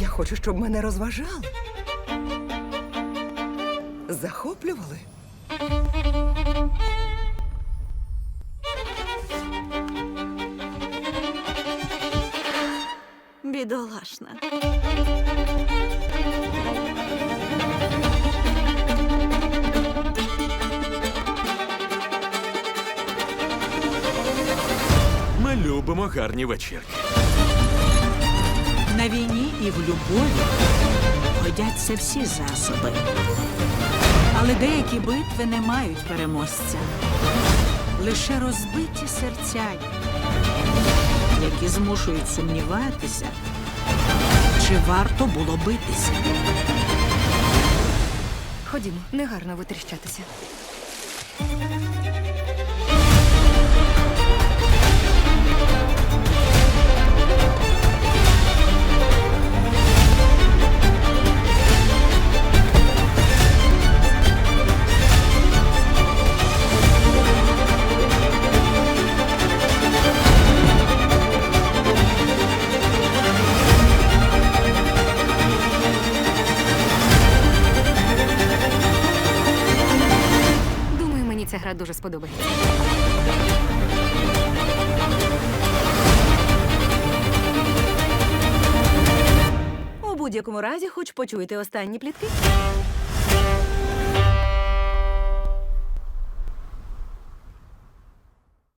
Я хочу, щоб мене розважали. Захоплювали. Бідолашна. Ми любимо гарні вечірки. На війні і в любові годяться всі засоби. Але деякі битви не мають переможця. Лише розбиті серця, які змушують сумніватися, чи варто було битися. Ходімо, негарно витріщатися. Гра дуже сподобається. У будь-якому разі, хоч почуєте останні плітки.